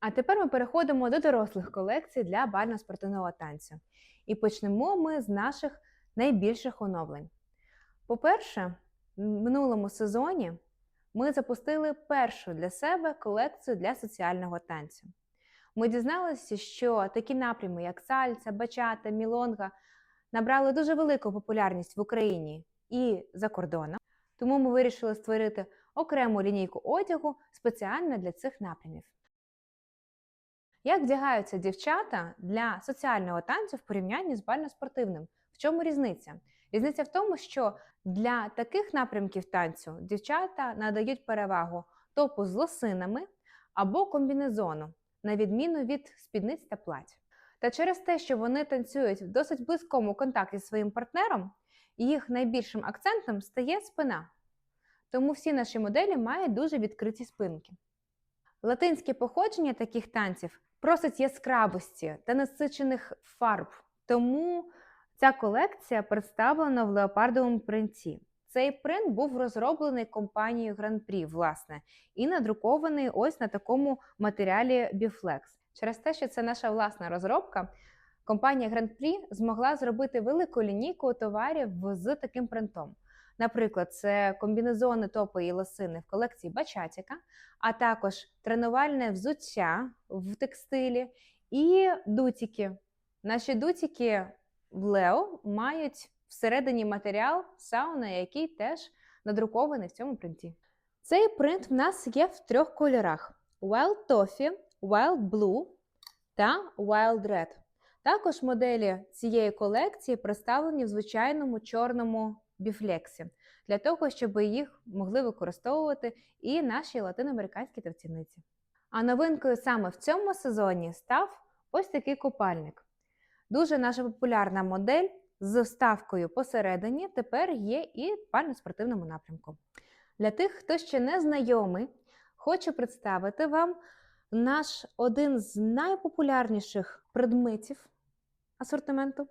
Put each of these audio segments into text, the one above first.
А тепер ми переходимо до дорослих колекцій для бально-спортивного танцю. І почнемо ми з наших найбільших оновлень. По-перше, в минулому сезоні ми запустили першу для себе колекцію для соціального танцю. Ми дізналися, що такі напрями, як сальса, бачата, мілонга, набрали дуже велику популярність в Україні і за кордоном. Тому ми вирішили створити окрему лінійку одягу спеціально для цих напрямів. Як вдягаються дівчата для соціального танцю в порівнянні з бально-спортивним? В чому різниця? Різниця в тому, що для таких напрямків танцю дівчата надають перевагу топу з лосинами або комбінезону, на відміну від спідниць та плать. Та через те, що вони танцюють в досить близькому контакті з своїм партнером, їх найбільшим акцентом стає спина. Тому всі наші моделі мають дуже відкриті спинки. Латинське походження таких танців просить яскравості та насичених фарб. Тому ця колекція представлена в леопардовому принті. Цей принт був розроблений компанією Grand Prix, власне, і надрукований ось на такому матеріалі Biflex. Через те, що це наша власна розробка, компанія Grand Prix змогла зробити велику лінійку товарів з таким принтом. Наприклад, це комбінезони топи і лосини в колекції Бачатіка, а також тренувальне взуття в текстилі і дутіки. Наші дутіки в Лео мають всередині матеріал сауна, який теж надрукований в цьому принті. Цей принт в нас є в трьох кольорах: Wild Toffee, Wild Blue та Wild Red. Також моделі цієї колекції представлені в звичайному чорному біфлексі, для того, щоб їх могли використовувати і наші латиноамериканські тавцівниці. А новинкою саме в цьому сезоні став ось такий купальник. Дуже наша популярна модель з вставкою посередині тепер є і в бально-спортивному напрямку. Для тих, хто ще не знайомий, хочу представити вам наш один з найпопулярніших предметів асортименту.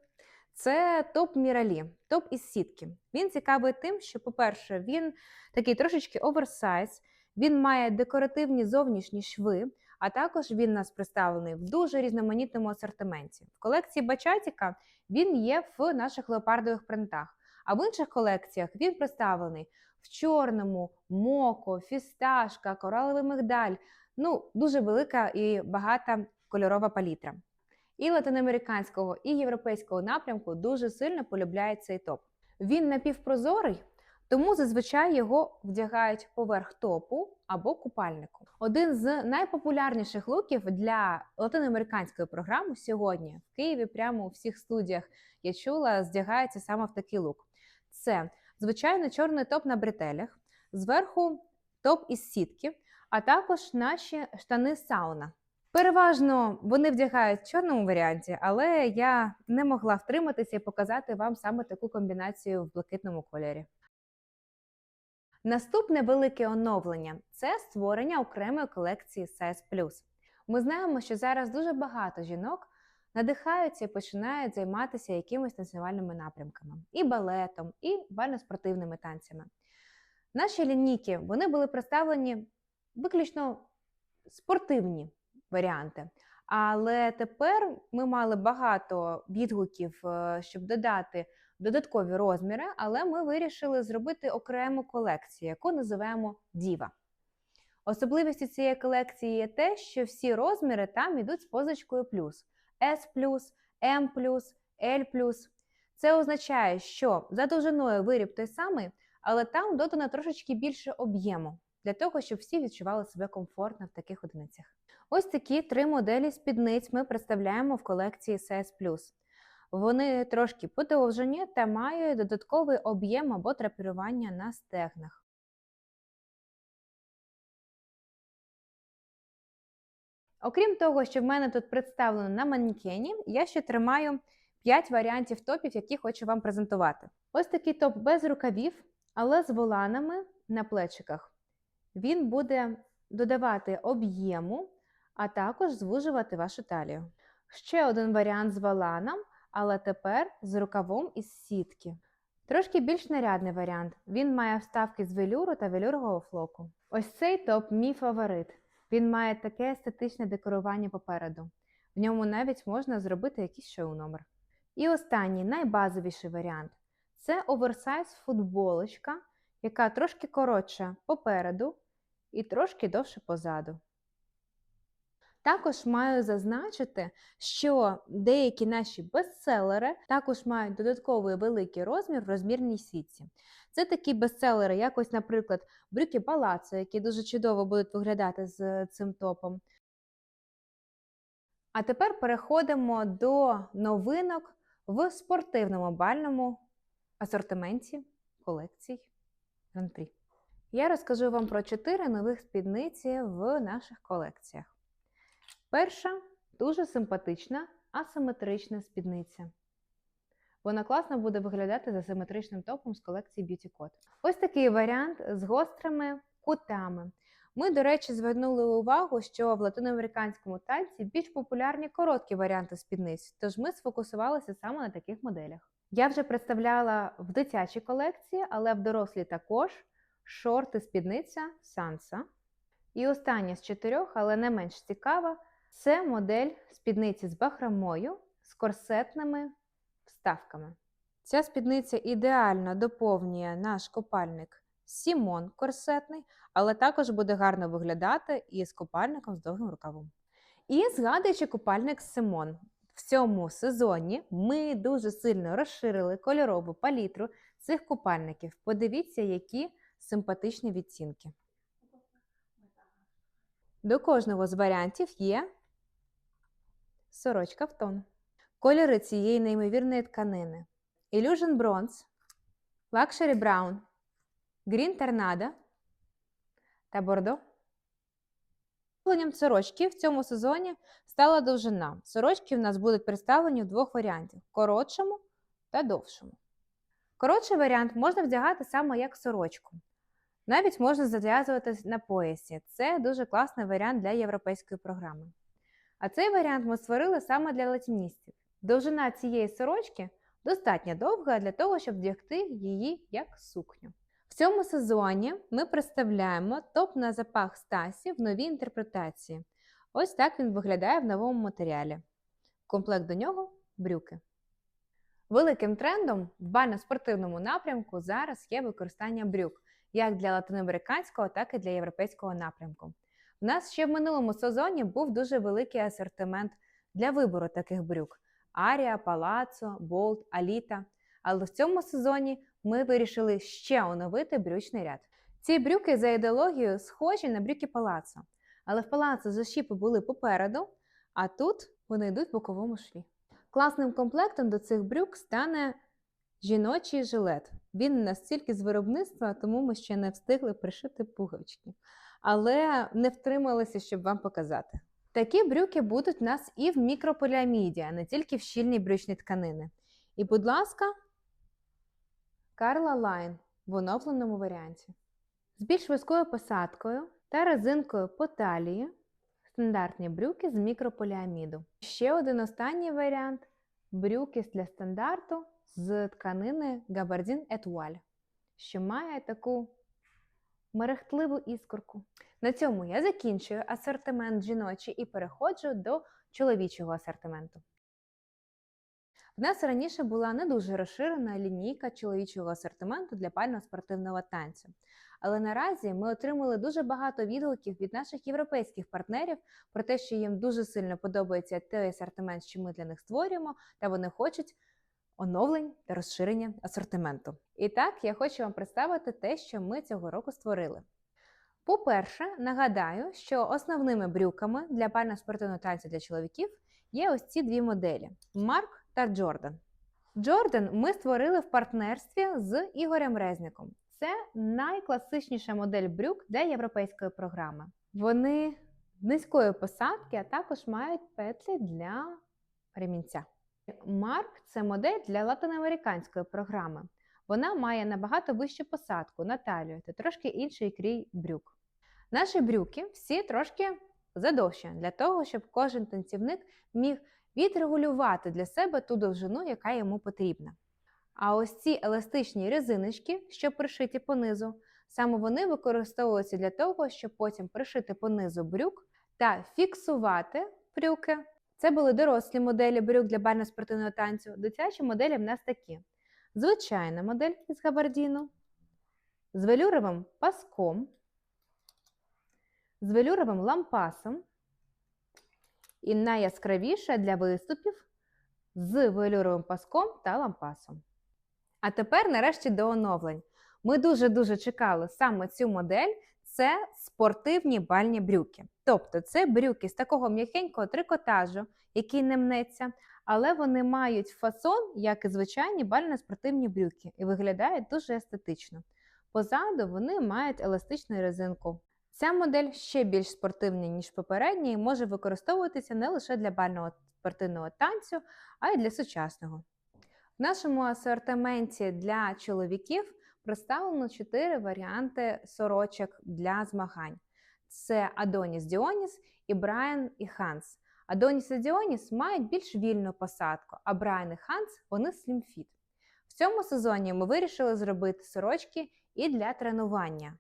Це топ Міралі, топ із сітки. Він цікавий тим, що, по-перше, він такий трошечки оверсайз, він має декоративні зовнішні шви, а також він нас представлений в дуже різноманітному асортименті. В колекції Бачатіка він є в наших леопардових принтах, а в інших колекціях він представлений в чорному, моко, фісташка, кораловий мигдаль. Ну, дуже велика і багата кольорова палітра. І латиноамериканського, і європейського напрямку дуже сильно полюбляють цей топ. Він напівпрозорий, тому зазвичай його вдягають поверх топу або купальнику. Один з найпопулярніших луків для латиноамериканської програми сьогодні в Києві, прямо у всіх студіях я чула, здягається саме в такий лук. Це звичайно чорний топ на бретелях, зверху топ із сітки, а також наші штани сауна. Переважно вони вдягають в чорному варіанті, але я не могла втриматися і показати вам саме таку комбінацію в блакитному кольорі. Наступне велике оновлення це створення окремої колекції Size Ми знаємо, що зараз дуже багато жінок надихаються і починають займатися якимись танцювальними напрямками, і балетом, і бально-спортивними танцями. Наші лінійки вони були представлені виключно спортивні варіанти. Але тепер ми мали багато відгуків, е, щоб додати додаткові розміри, але ми вирішили зробити окрему колекцію, яку називаємо Діва. Особливістю цієї колекції є те, що всі розміри там йдуть з позначкою плюс S, M, L. Це означає, що за довжиною виріб той самий, але там додано трошечки більше об'єму, для того, щоб всі відчували себе комфортно в таких одиницях. Ось такі три моделі спідниць ми представляємо в колекції CS+. Вони трошки подовжені та мають додатковий об'єм або трапірування на стегнах. Окрім того, що в мене тут представлено на манекені, я ще тримаю 5 варіантів топів, які хочу вам презентувати. Ось такий топ без рукавів, але з воланами на плечиках. Він буде додавати об'єму а також звужувати вашу талію. Ще один варіант з валаном, але тепер з рукавом із сітки. Трошки більш нарядний варіант. Він має вставки з велюру та велюрового флоку. Ось цей топ мій фаворит. Він має таке естетичне декорування попереду. В ньому навіть можна зробити якийсь шоу-номер. І останній, найбазовіший варіант це оверсайз футболочка, яка трошки коротша попереду і трошки довше позаду. Також маю зазначити, що деякі наші бестселери також мають додатковий великий розмір в розмірній сітці. Це такі бестселери, як ось, наприклад, брюки палацо, які дуже чудово будуть виглядати з цим топом. А тепер переходимо до новинок в спортивному бальному асортименті колекцій Гран-прі. Я розкажу вам про чотири нових спідниці в наших колекціях. Перша дуже симпатична асиметрична спідниця. Вона класно буде виглядати за симетричним топом з колекції Beauty Code. Ось такий варіант з гострими кутами. Ми, до речі, звернули увагу, що в латиноамериканському танці більш популярні короткі варіанти спідниць, тож ми сфокусувалися саме на таких моделях. Я вже представляла в дитячій колекції, але в дорослій також шорти спідниця Санса. І остання з чотирьох, але не менш цікава, це модель спідниці з бахромою з корсетними вставками. Ця спідниця ідеально доповнює наш копальник Сімон корсетний, але також буде гарно виглядати і з копальником з довгим рукавом. І згадуючи купальник Симон, в цьому сезоні ми дуже сильно розширили кольорову палітру цих купальників. Подивіться, які симпатичні відтінки. До кожного з варіантів є сорочка в тон. Кольори цієї неймовірної тканини: Illusion Bronze, Luxury Brown, Green Tornado та Бордо. Представленням сорочки в цьому сезоні стала довжина. Сорочки в нас будуть представлені в двох варіантів коротшому та довшому. Коротший варіант можна вдягати саме як сорочку. Навіть можна зав'язувати на поясі. Це дуже класний варіант для європейської програми. А цей варіант ми створили саме для латиністів. Довжина цієї сорочки достатньо довга для того, щоб вдягти її як сукню. В цьому сезоні ми представляємо топ на запах Стасі в новій інтерпретації. Ось так він виглядає в новому матеріалі. Комплект до нього брюки. Великим трендом в бально-спортивному напрямку зараз є використання брюк як для латиноамериканського, так і для європейського напрямку. У нас ще в минулому сезоні був дуже великий асортимент для вибору таких брюк: Арія, Палацо, Болт, Аліта. Але в цьому сезоні ми вирішили ще оновити брючний ряд. Ці брюки за ідеологією схожі на брюки палацо, але в палацо защіпи були попереду, а тут вони йдуть в боковому шлі. Класним комплектом до цих брюк стане жіночий жилет. Він настільки з виробництва, тому ми ще не встигли пришити пуговички. Але не втрималися, щоб вам показати. Такі брюки будуть у нас і в мікрополіаміді, а не тільки в щільній брючній тканини. І, будь ласка, Карла Лайн в оновленому варіанті. З більш вузькою посадкою та резинкою по талії стандартні брюки з мікрополіаміду. Ще один останній варіант брюки для стандарту з тканини Gabardine Etoual, що має таку мерехтливу іскорку. На цьому я закінчую асортимент жіночий і переходжу до чоловічого асортименту. В нас раніше була не дуже розширена лінійка чоловічого асортименту для пального спортивного танцю. Але наразі ми отримали дуже багато відгуків від наших європейських партнерів про те, що їм дуже сильно подобається той асортимент, що ми для них створюємо, та вони хочуть оновлень та розширення асортименту. І так, я хочу вам представити те, що ми цього року створили. По-перше, нагадаю, що основними брюками для пально-спортивного танцю для чоловіків є ось ці дві моделі Марк та Джордан. Джордан ми створили в партнерстві з Ігорем Резником. Це найкласичніша модель брюк для європейської програми. Вони низької посадки, а також мають петлі для ремінця. Марк це модель для латиноамериканської програми. Вона має набагато вищу посадку на талію та трошки інший крій брюк. Наші брюки всі трошки задовші для того, щоб кожен танцівник міг відрегулювати для себе ту довжину, яка йому потрібна. А ось ці еластичні резиночки, що пришиті понизу, Саме вони використовуються для того, щоб потім пришити по низу брюк та фіксувати брюки. Це були дорослі моделі брюк для бально-спортивного танцю. Дитячі моделі в нас такі: звичайна модель із габардіну, з велюровим паском, з велюровим лампасом. І найяскравіша для виступів з велюровим паском та лампасом. А тепер, нарешті, до оновлень. Ми дуже-дуже чекали саме цю модель. Це спортивні бальні брюки. Тобто це брюки з такого м'якенького трикотажу, який не мнеться, але вони мають фасон, як і звичайні бально-спортивні брюки, і виглядають дуже естетично. Позаду вони мають еластичну резинку. Ця модель ще більш спортивна, ніж попередня, і може використовуватися не лише для бального спортивного танцю, а й для сучасного. В нашому асортименті для чоловіків представлено 4 варіанти сорочок для змагань: це Адоніс Діоніс і Брайан і Ханс. Адоніс і Діоніс мають більш вільну посадку, а Брайан і Ханс вони слімфіт. В цьому сезоні ми вирішили зробити сорочки і для тренування.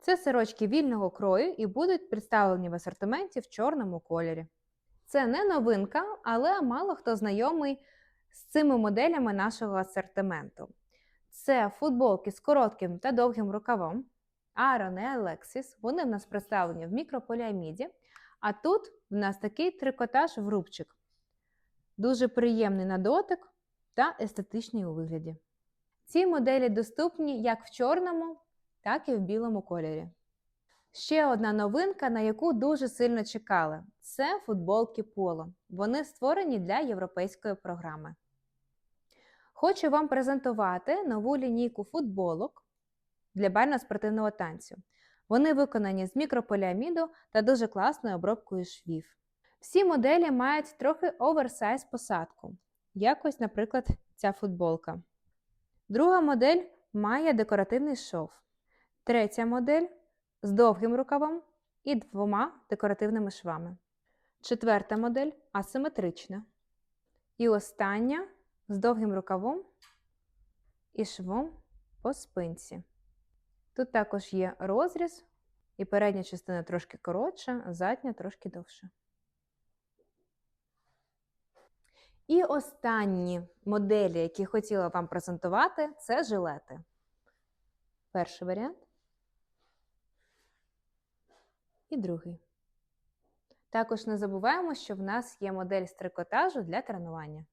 Це сорочки вільного крою і будуть представлені в асортименті в чорному кольорі. Це не новинка, але мало хто знайомий з цими моделями нашого асортименту. Це футболки з коротким та довгим рукавом. Aaron і Alexis. Вони в нас представлені в мікрополіаміді. А тут в нас такий трикотаж в рубчик. Дуже приємний на дотик та естетичний у вигляді. Ці моделі доступні як в чорному, так і в білому кольорі. Ще одна новинка, на яку дуже сильно чекали, це футболки Поло. Вони створені для європейської програми. Хочу вам презентувати нову лінійку футболок для бально-спортивного танцю. Вони виконані з мікрополіаміду та дуже класною обробкою швів. Всі моделі мають трохи оверсайз посадку, як ось, наприклад, ця футболка. Друга модель має декоративний шов. Третя модель з довгим рукавом і двома декоративними швами. Четверта модель асиметрична. І остання з довгим рукавом і швом по спинці. Тут також є розріз, і передня частина трошки коротша, а задня трошки довша. І останні моделі, які хотіла вам презентувати, це жилети. Перший варіант. І другий. Також не забуваємо, що в нас є модель з трикотажу для тренування.